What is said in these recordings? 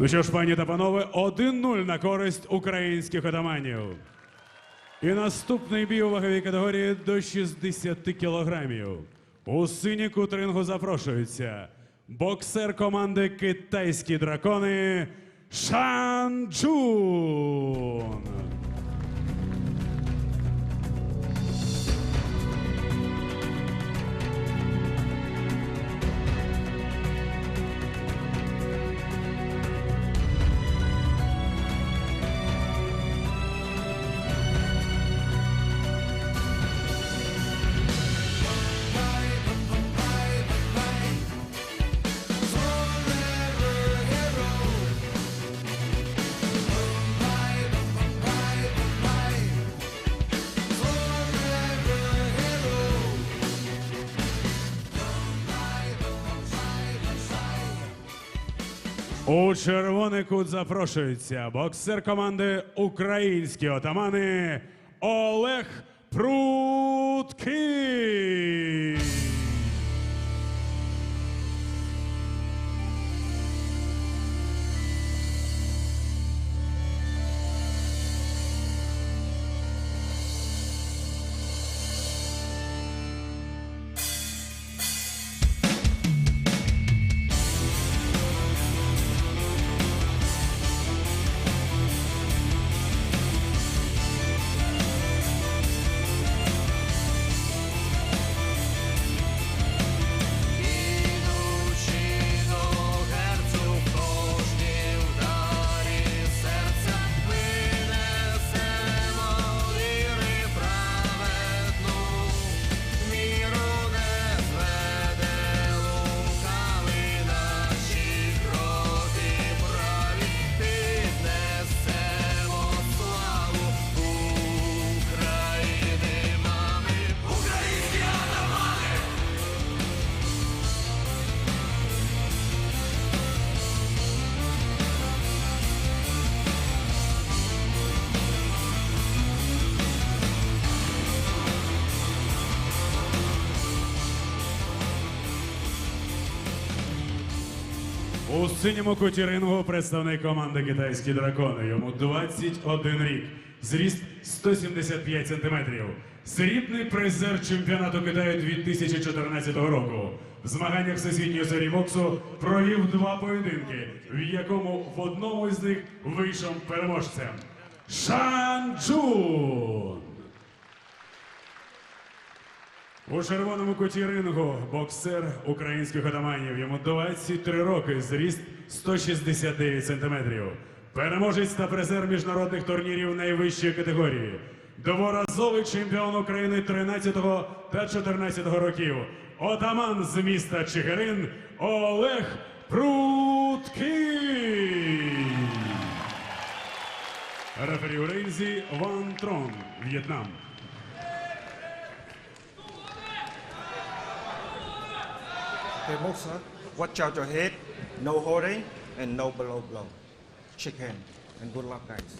Ну що ж, пані та панове, 1-0 на користь українських отаманів. І наступний бій у ваговій категорії до 60 кілограмів. У синій кут запрошується боксер команди Китайські дракони Шан Чун. У червоний кут запрошується боксер команди Українські отамани Олег Пруткий. У синьому куті рингу представник команди Китайські дракони. Йому 21 рік. Зріст 175 сантиметрів. Срібний призер чемпіонату Китаю 2014 року. В змаганнях всесвітньої серії боксу провів два поєдинки, в якому в одному із них вийшов переможцем. Шан Джун. У червоному куті рингу боксер українських отаманів. Йому 23 роки, зріст 169 сантиметрів. Переможець та призер міжнародних турнірів найвищої категорії. Дворазовий чемпіон України 13 та 14 років. Отаман з міста Чигирин Олег Пруткий. Рефері у ринзі Ван Трон, В'єтнам. Hey, boxer, watch out your head, no holding and no below blow. Shake hand and good luck, guys.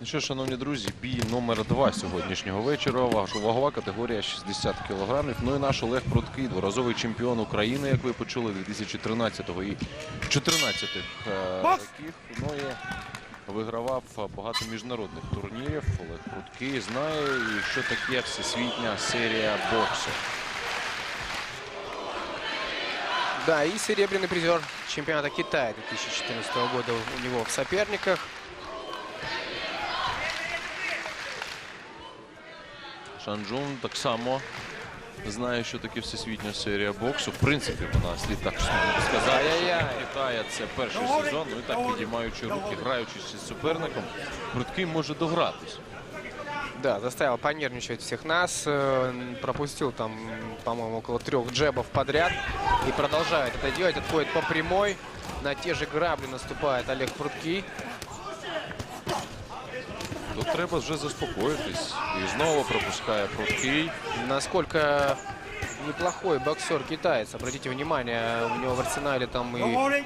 Ну що, шановні друзі, бій номер два сьогоднішнього вечора. Ваг- Вагова категорія 60 кілограмів. Ну і наш Олег Пруткий, дворазовий чемпіон України, як ви почули, 2013 і 2014 років. Ну і вигравав багато міжнародних турнірів. Олег Пруткий знає, що таке всесвітня серія боксу. Да, и серебряный призер чемпионата Китая 2014 года у него в соперниках. Шанджун так само знає, що таке всесвітня серія боксу. В принципі, вона слід так сказати. Що Китая це перший сезон. Ну і так підіймаючи руки, граючись із суперником, Пруткий може догратись. Да, заставил понервничать всех нас. э, Пропустил там, по-моему, около трех джебов подряд. И продолжает это делать. Отходит по прямой. На те же грабли наступает Олег Пруткий. Тут треба вже заспокоїтись. І знову пропускає Пруткий. Насколько неплохой боксер китаец. Обратите внимание, у него в арсенале там No и holding, no holding.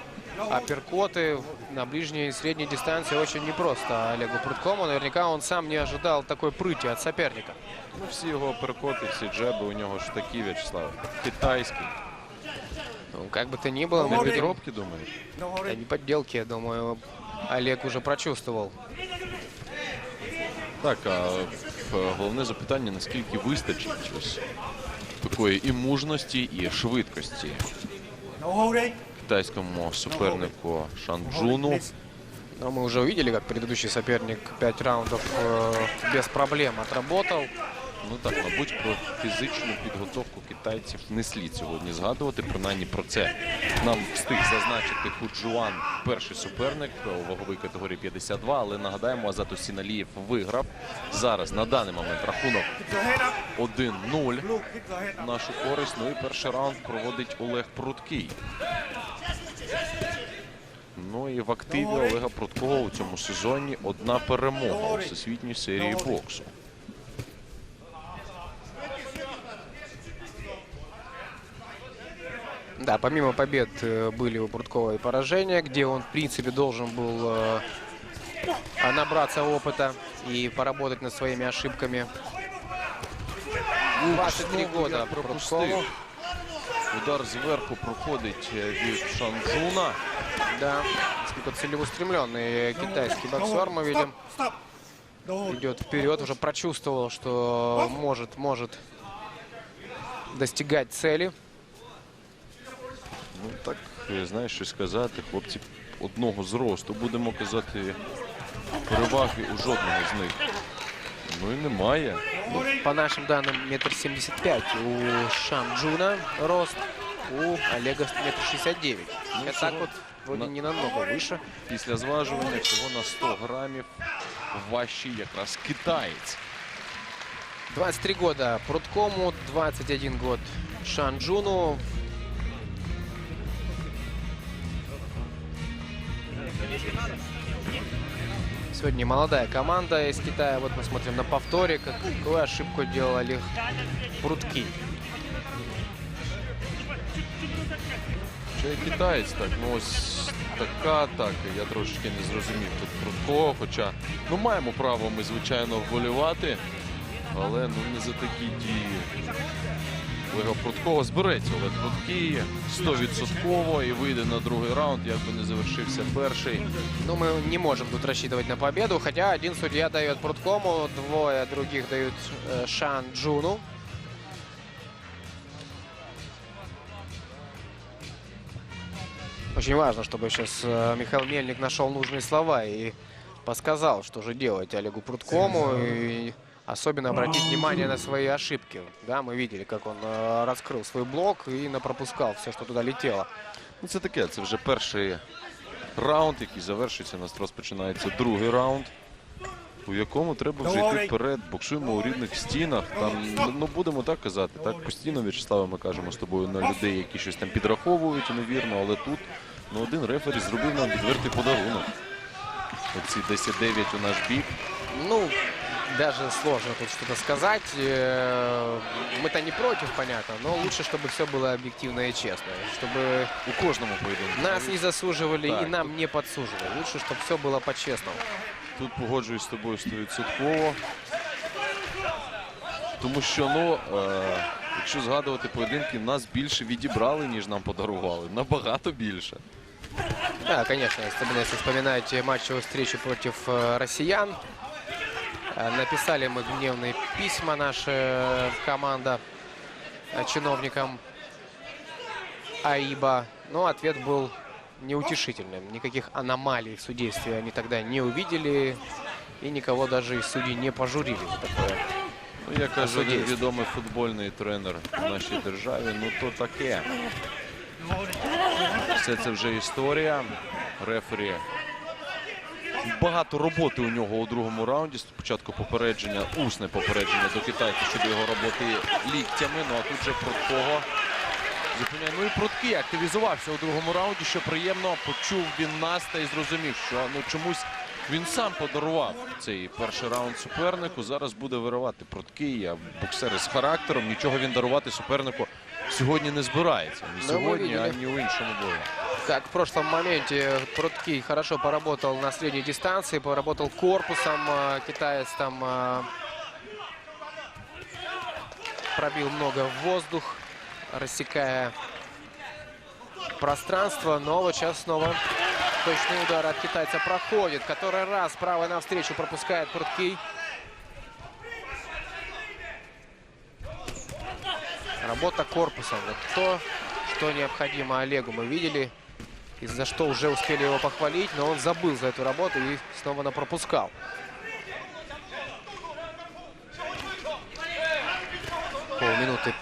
апперкоты на ближней и средней дистанции очень непросто Олегу Прудкому. Наверняка он сам не ожидал такой прыти от соперника. Ну, всі його перекоти, всі джеби у нього ж такі, В'ячеслав. Китайські. Ну, как бы то ни было, Ну, мы Ори- видим, Підробки, думаєш? No это hurry. не подделки, я думаю, Олег уже прочувствовал. Так, а е, головне запитання, наскільки вистачить ось такої і мужності, і швидкості No hurry. китайському супернику No hurry, Шанджуну. please. Но мы уже увидели, как предыдущий соперник 5 раундов э, без проблем отработал. Ну так, мабуть, про фізичну підготовку китайців не слід сьогодні згадувати. Принаймні про це нам встиг зазначити Худжуан, перший суперник у ваговій категорії 52. Але нагадаємо, Азат Сіналієв виграв зараз на даний момент рахунок Keep your head up. 1-0 Luke, keep your head в up. нашу користь. Ну і перший раунд проводить Олег Пруткий. Ну і в активі Олега Пруткого у цьому сезоні одна перемога у всесвітній серії боксу. Да, помимо побед э, были у Пруткова и поражения, где он, в принципе, должен был э, а, набраться опыта и поработать над своими ошибками. 23 Знову года я Прудкову. пропустив. Удар зверху проходить е, від Шанджуна. Да, насколько целеустремленный китайский боксер, мы видим, идет вперед, уже прочувствовал, что может, может достигать цели. Ну так, знаєш, що сказати. Хлопці одного зросту. Будемо казати, переваги у жодного з них. Ну і немає. По нашим данным, метр семьдесят пять у Шанджуна рост, у Олега метр шестьдесят девять. Это так вот вроде на- не намного выше. Після зважування всього на 100 грамів важчий якраз китаєць. 23 года Пруткому, 21 год Шанджуну. Сегодня молодая команда из Китая. Вот мы смотрим на повторе, как- какую ошибку делали Прутки. Чи китаєць так, ну ось така атака. Я трошечки не зрозумів тут Прудкова, хоча ну маємо право ми, звичайно, вболівати, але ну не за такі дії. Олега Прудкова збереться Олег Прудкий 100% і вийде на другий раунд, як би не завершився перший. Но мы не можем тут рассчитывать на победу, хотя один судья дает Пруткому, двое других дают э, Шанджуну. Очень важно, чтобы сейчас э, Михаил Мельник нашел нужные слова и подсказал, что же делать Олегу Пруткому. И особенно обратить внимание на свои ошибки. Да, мы видели, как он э, раскрыл свой блок и напропускал все, что туда летело. Ну це таке, це вже перший раунд, який завершується. У нас розпочинається другий раунд. У якому треба вже йти вперед, боксуємо у рідних стінах. Там ну, ну будемо так казати. Так постійно В'ячеславе, ми кажемо з тобою на людей, які щось там підраховують невірно, але тут ну один рефері зробив нам відвертий подарунок. Оці 10-9 у наш бік. Ну, даже сложно тут что-то сказать. Э, Мы-то не против, понятно, но лучше, чтобы все было объективно и честно. Чтобы У кожному поєдинку. нас не засуживали Так. и нам не подсуживали. Лучше, чтобы все было по-честному. Тут погоджуюсь з тобою 100%. Тому що, ну, е, якщо згадувати поєдинки, нас більше відібрали, ніж нам подарували. Набагато більше. Да, конечно, особенно если вспоминаете матчевую встречу против э, россиян. Э, Написали мы гневные письма, наша э, команда, э, чиновникам АИБа. Но ответ был неутешительным. Никаких аномалий в судействе они тогда не увидели. И никого даже из судей не пожурили за такое. Ну, я кажу, один Суддівство. відомий футбольний тренер в нашій державі. Ну то таке. Все це вже історія. Рефері. Багато роботи у нього у другому раунді. Спочатку попередження, усне попередження до китайця щодо його роботи ліктями. Ну а тут же Пруткого зупиняє. Ну і Пруткий активізувався у другому раунді, що приємно почув він нас та й зрозумів, що ну чомусь він сам подарував цей перший раунд супернику. Зараз буде виривати Пруткий, а боксер із характером. Нічого він дарувати супернику сьогодні не збирається. Ні сьогодні, ані у іншому бою. Как в прошлом моменте Пруткий хорошо поработал на средней дистанции, поработал корпусом. э, Китаец там э, пробил много в воздух, рассекая пространство. Но вот сейчас снова точный удар от китайца проходит. Который раз правой навстречу пропускает Пруткий. Работа корпусом. Вот то, что необходимо Олегу. Мы видели, и за что уже успели его похвалить. Но он забыл за эту работу и снова на пропускал. Полминуты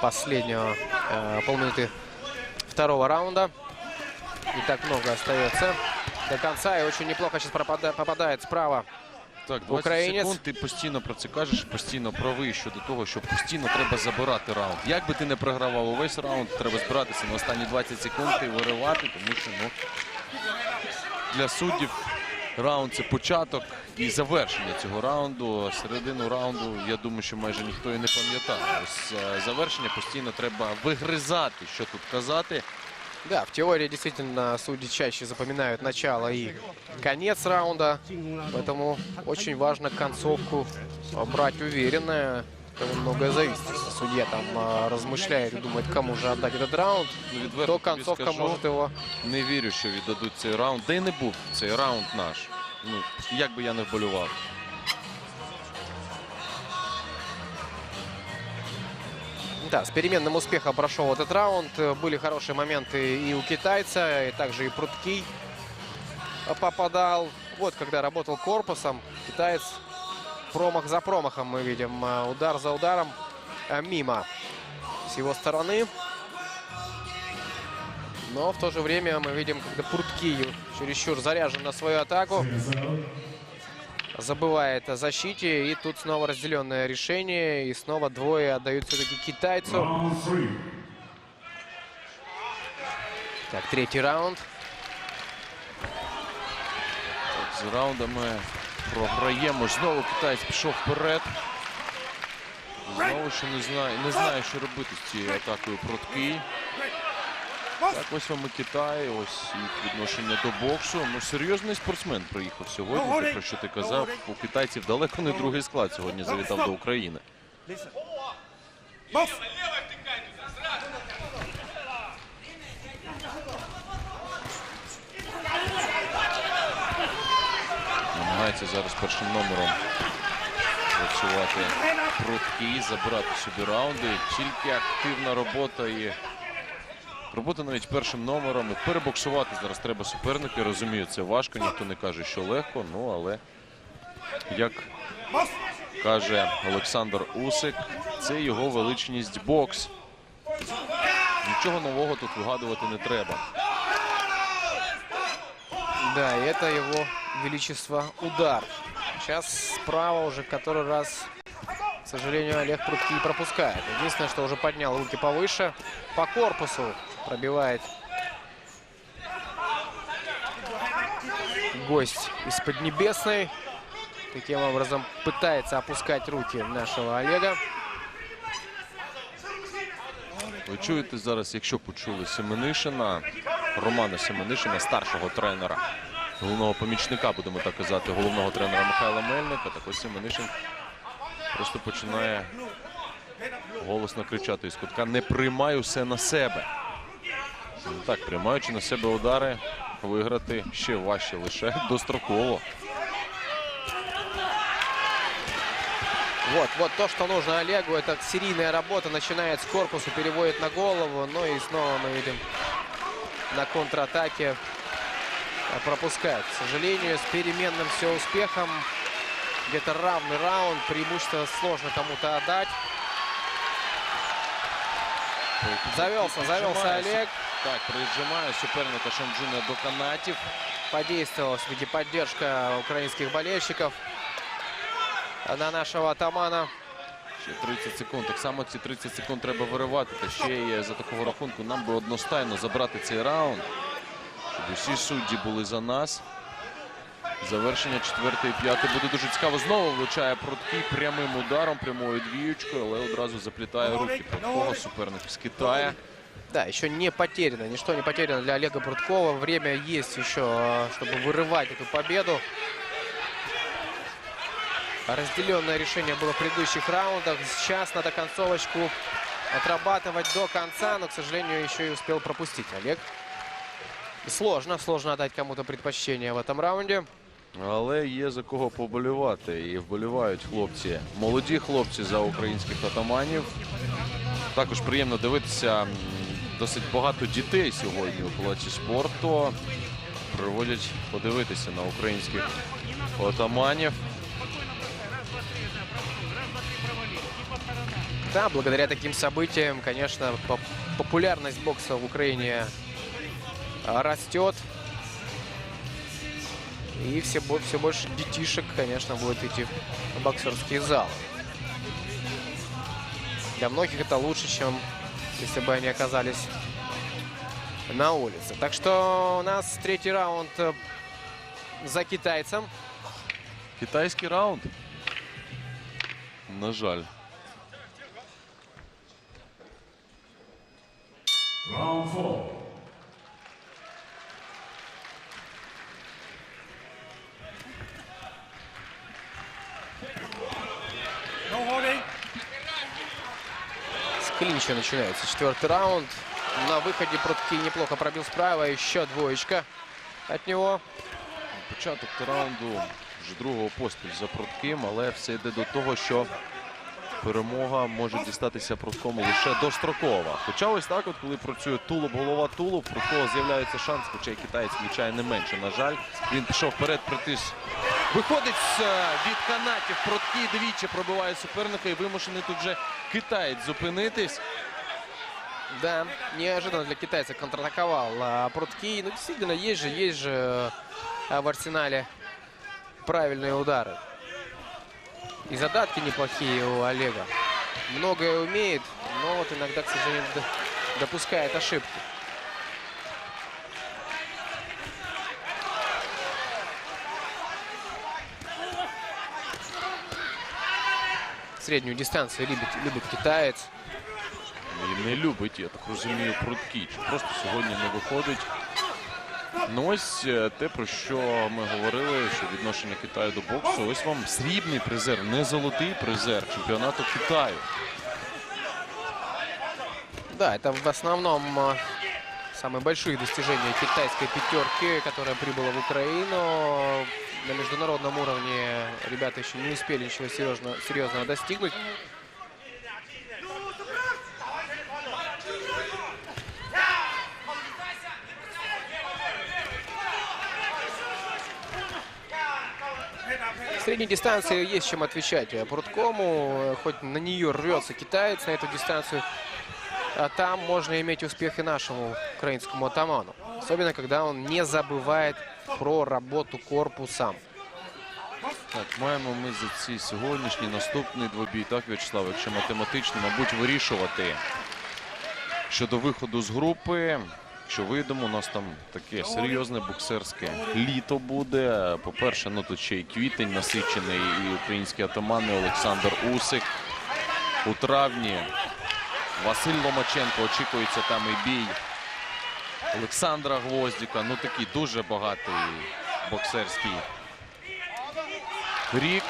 последнего, э, полминуты второго раунда. Не так много остается до конца. И очень неплохо сейчас пропада- попадает справа. Так, 20 Українець. секунд ти постійно про це кажеш, постійно правий щодо того, що постійно треба забирати раунд. Як би ти не програвав увесь раунд, треба збиратися на останні 20 секунд і виривати, тому що ну, для суддів раунд це початок і завершення цього раунду. Середину раунду, я думаю, що майже ніхто і не пам'ятає. Ось е, завершення постійно треба вигризати, що тут казати. Да, в теории действительно судьи чаще запоминают начало и конец раунда. Поэтому очень важно концовку брать уверенно. От этого Многое зависит. Если судья там а, размышляет и думает, кому же отдать этот раунд, Ну, відверто то тобі концовка скажу, может его... Не вірю, що віддадуть цей раунд. Де й не був цей раунд наш. Ну, як би я не вболював. Да, с переменным успехом прошел этот раунд. Были хорошие моменты и у китайца, и также и Пруткий попадал. Вот когда работал корпусом, китаец промах за промахом мы видим. э, Удар за ударом э, мимо с его стороны. Но в то же время мы видим, когда Пруткий чересчур заряжен на свою атаку Забывает о защите. И тут снова разделенное решение. И снова двое отдают все-таки китайцу. Раунд 3. Так, третий раунд. З раундами програємо. Знову китаєць пішов вперед. Знову що не знає, не знає, що робити з цією атакою проткий. Так, ось вам і Китай, ось їх відношення до боксу. Ну, серйозний спортсмен приїхав сьогодні. Те, про що ти казав, у китайців далеко не другий склад сьогодні завітав до України. Намагається зараз першим номером працювати Пруткий, забирати собі раунди. Тільки активна робота і робота навіть першим номером. І перебоксувати зараз треба суперника. Я Розумію, це важко, ніхто не каже, що легко. Ну але як каже Олександр Усик, це його величність бокс. Нічого нового тут вигадувати не треба. Да, и это его величество удар. Сейчас справа уже который раз, к сожалению, Олег Пруткий пропускает. Единственное, что уже поднял руки повыше. По корпусу пробивает гость из Поднебесной. Таким образом пытается опускать руки нашего Олега. Ви чуєте зараз, якщо почули Семенишина, Романа Семенишина, старшого тренера, головного помічника, будемо так казати, головного тренера Михайла Мельника, так ось Семенишин просто починає голосно кричати із кутка Не приймай усе на себе. Так, приймаючи на себе удари, виграти ще важче лише достроково. Вот, вот то, что нужно Олегу. Это серийная работа. Начинает с корпуса, переводит на голову. Ну и снова мы видим на контратаке а, пропускает. К сожалению, с переменным все успехом. Где-то равный раунд. Преимущество сложно кому-то отдать. Завелся, завелся Олег. Так, прижимає суперника Шамджуна до канатів. Подействовала все-таки поддержка украинских болельщиков на нашего атамана. Ще 30 секунд. Так само ці 30 секунд треба виривати. Та ще й за такого рахунку нам би одностайно забрати цей раунд. Щоб усі судді були за нас. Завершення четвертої і п'ятої буде дуже цікаво. Знову влучає Пруткий прямим ударом, прямою двіючкою, але одразу заплітає руки Пруткого. Суперник з Китая. Да, еще не потеряно, ничто не потеряно для Олега Прудкова. Время есть еще, э, чтобы вырывать эту победу. Разделенное решение было в предыдущих раундах. Сейчас надо концовочку отрабатывать до конца, но, к сожалению, еще и успел пропустить Олег. Сложно, сложно отдать кому-то предпочтение в этом раунде. Але є за кого поболівати. І вболівають хлопці, молоді хлопці за українських атаманів. Також приємно дивитися. м, Досить багато дітей сьогодні у палаці спорту. Приводять подивитися на українських отаманів. Да, благодаря таким событиям, конечно, поп- популярность бокса в Украине а, растет. И все, бо- все больше детишек, конечно, будет идти в боксерские залы. Для многих это лучше, чем если бы они оказались на улице. Так что у нас третий раунд э, за китайцем. Китайський раунд. На жаль. Round клинча начинается четвертый раунд. На выходе Прудки неплохо пробил справа. Еще двоечка от него. Початок раунду вже другого поспіль за Прутким, але все йде до того, що перемога може дістатися Пруткому лише дострокова. Хоча ось так, от коли працює тулуб, голова тулуб, Пруткова з'являється шанс, хоча й китаєць влучає не менше. На жаль, він пішов вперед, притис. Виходить е, від канатів Прудки, двічі пробиває суперника і вимушений тут вже китаєць зупинитись. Да, неожиданно для китайца контратаковал а, Прудки. Ну, действительно, есть же, есть же а, в арсенале правильные удары. И задатки неплохие у Олега. Многое умеет, но вот иногда, к сожалению, д- допускает ошибки. Среднюю дистанцию любит, любит китаец. І не любить, я так розумію, прудкі. Чи просто сьогодні не виходить. Ну ось е, те, про що ми говорили, що відношення Китаю до боксу. Ось вам срібний призер, не золотий призер чемпіонату Китаю. Да, это в основном э, самые большие достижения китайской пятерки, которая прибыла в Украину. На международном уровне ребята еще не успели ничего серьезно, серьезного достигнуть. В средней дистанции есть чем отвечать Прудкому. Хоть на нее рвется китаец, на эту дистанцию там можно иметь успех и нашему украинскому атаману. Особенно, когда он не забывает про работу корпусом. Так, маємо ми за ці сьогоднішні наступний двобій, так, В'ячеслав, якщо математично, мабуть, вирішувати щодо виходу з групи. Що вийдемо, у нас там таке серйозне боксерське літо буде. По-перше, ну тут ще й квітень насичений, і українські атамани Олександр Усик. У травні Василь Ломаченко очікується там і бій Олександра Гвоздіка. Ну такий дуже багатий боксерський рік.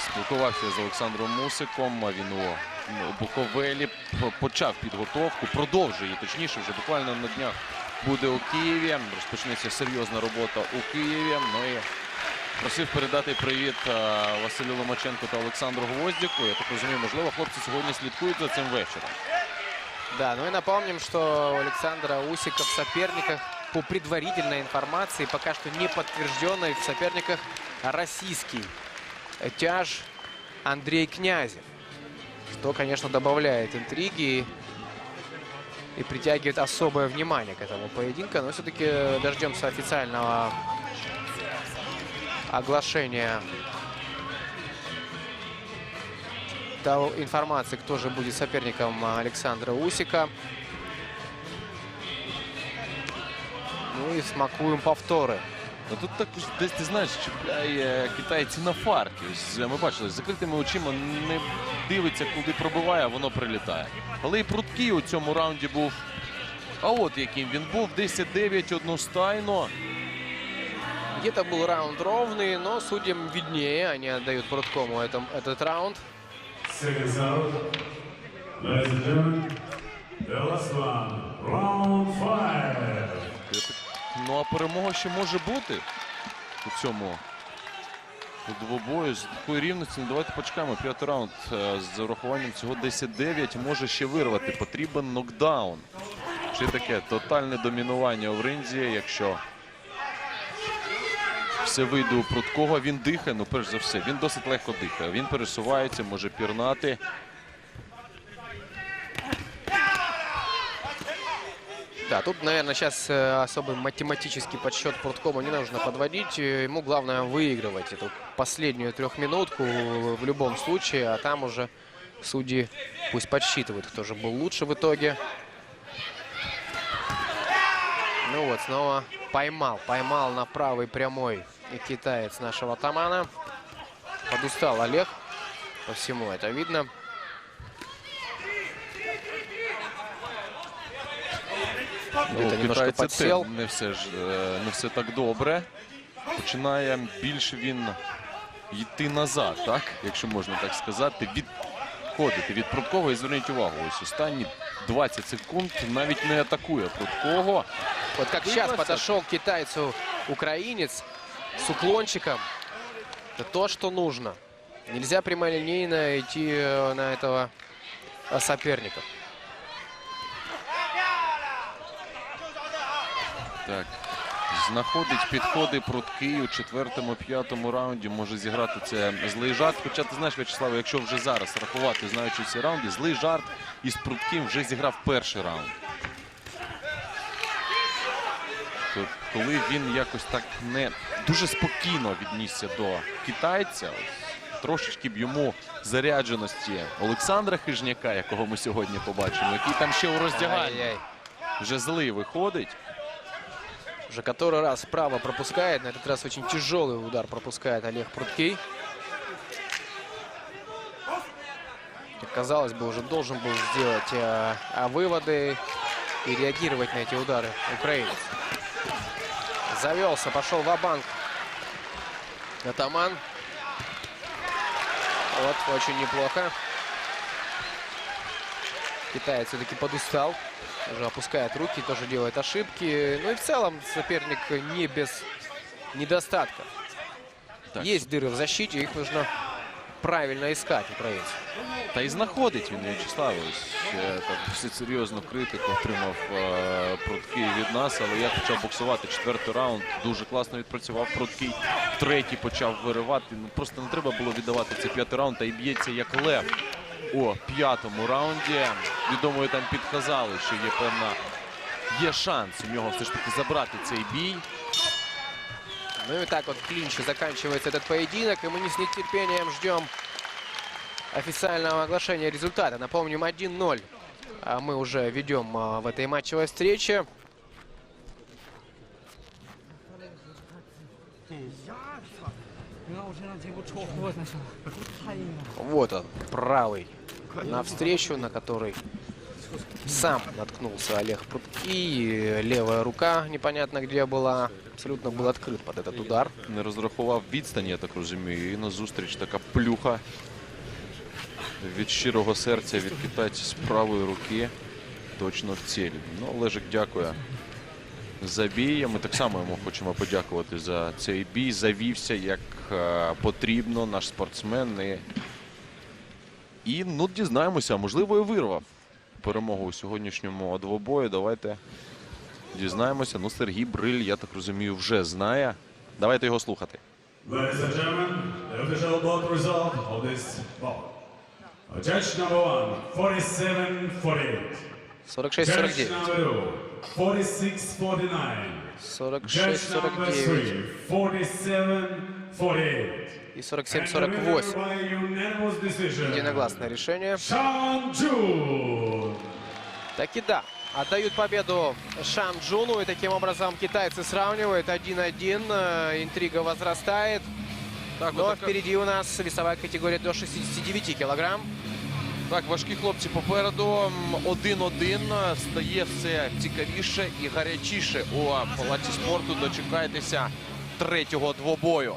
Спілкувався з Олександром Мусиком. Він у ну, Буковелі почав підготовку, продовжує точніше, вже буквально на днях буде у Києві. Розпочнеться серйозна робота у Києві. Ну і просив передати привіт е, Василю Ломаченку та Олександру Гвоздіку. Я так розумію, можливо, хлопці сьогодні слідкують за цим вечором. Да, ну и напомним, что у Александра Усика в соперниках по предварительной информации, пока что не подтвержденной, в соперниках российский тяж Андрей Князев. Что, конечно, добавляет интриги и притягивает особое внимание к этому поединку. Но все-таки дождемся официального оглашения того информации, кто же будет соперником Александра Усика. Ну и смакуем повторы. Ну тут також десь ти знаєш, чіпляє китайці на фарті. Ось ми бачили, з закритими очима не дивиться, куди пробиває, а воно прилітає. Але і пруткий у цьому раунді був. А от яким він був 10-9 одностайно. Где-то был раунд ровный, но судьям виднее. Они отдают Прудкому этом, этот раунд. Second out. Ladies and gentlemen, the last one, round five. Я так- Ну а перемога ще може бути у цьому у двобою з такої рівності. Ну, давайте почекаємо. П'ятий раунд е, з урахуванням цього 10-9 може ще вирвати. Потрібен нокдаун. Чи таке тотальне домінування у ринзі, якщо все вийде у Пруткова. Він дихає, ну перш за все, він досить легко дихає. Він пересувається, може пірнати. Да, тут, наверное, сейчас особый математический подсчет Пруткому не нужно подводить. Э, Ему главное выигрывать эту последнюю трехминутку в любом случае, а там уже судьи пусть подсчитывают, кто же был лучше в итоге. Ну вот, снова поймал, поймал на правый прямой и китаец нашего атамана. Подустал Олег, по всему это видно. Где-то Ну, немножко китайця подсел. не все ж е, не все так добре. Починає більше він йти назад, так? Якщо можна так сказати, відходити від Пруткова. І зверніть увагу, ось останні 20 секунд навіть не атакує Пруткого. Вот как сейчас Выглядит. подошел к китайцу украинец с уклончиком. Это то, что нужно. Нельзя прямолинейно идти э, на этого э, соперника. Так. Знаходить підходи пруткий у четвертому-п'ятому раунді. Може зіграти це злий жарт. Хоча ти знаєш, В'ячеславе, якщо вже зараз рахувати, знаючи ці раунди, злий жарт із прутким вже зіграв перший раунд. коли він якось так не дуже спокійно віднісся до китайця, ось, трошечки б йому зарядженості Олександра Хижняка, якого ми сьогодні побачимо, який там ще у роздяганні Ай-яй. вже злий виходить. Уже который раз вправо пропускает. На этот раз очень тяжелый удар пропускает Олег Пруткий. Как Казалось бы, уже должен был сделать э, а, выводы и реагировать на эти удары украинец. Завелся, пошел в банк Атаман. Вот, очень неплохо. Китаец все-таки подустал. Уже опускает руки, тоже делает ошибки. Ну и в целом соперник не без недостатка. Так. Есть дыры в защите, их нужно правильно искать украинцу. Та й знаходить він В'ячеслав. Ось е, досить серйозну критику отримав е, Пруткий від нас, але я почав боксувати четвертий раунд. Дуже класно відпрацював Пруткий. Третій почав виривати. Ну просто не треба було віддавати цей п'ятий раунд, та й б'ється як лев у п'ятому раунді. Відомо, там підказали, що є певна є шанс у нього все ж таки забрати цей бій. Ну и так вот клинче заканчивается этот поединок. И мы не с нетерпением ждем официального оглашения результата. Напомним, 1-0 а мы уже ведем а, в этой матчевой встрече. Вот он, правый навстречу, на который сам наткнулся Олег Прудки. И Левая рука непонятно где была. Абсолютно был открыт под этот удар. Не розрахував відстань, я так розумію. І назустріч така плюха від щирого серця від китайця з правої руки. Точно в цілі. Ну, Олежик дякує за бій. Ми так само йому хочемо подякувати за цей бій. Завівся як е, потрібно, наш спортсмен. І, і ну, дізнаємося, можливо, і вирвав перемогу у сьогоднішньому двобою. Давайте дізнаємося. Ну, Сергій Бриль, я так розумію, вже знає. Давайте його слухати. Ladies and gentlemen, the official bout result of this bout. Uh, Judge number one, 47-48. 46-49. number two, 46-49. 46-49 three, 47-48. и And the winner 47-48. by unanimous decision, Единогласное решение. Шан Джун. Таки да. Отдают победу Шан Джуну. И таким образом китайцы сравнивают 1-1. Э, Интрига возрастает. Так, Но отака- впереди у нас весовая категория до 69 килограмм. Так, важкі хлопці попереду. М, 1-1. Стає все цікавіше і гарячіше у палаці спорту. Дочекайтеся третього двобою.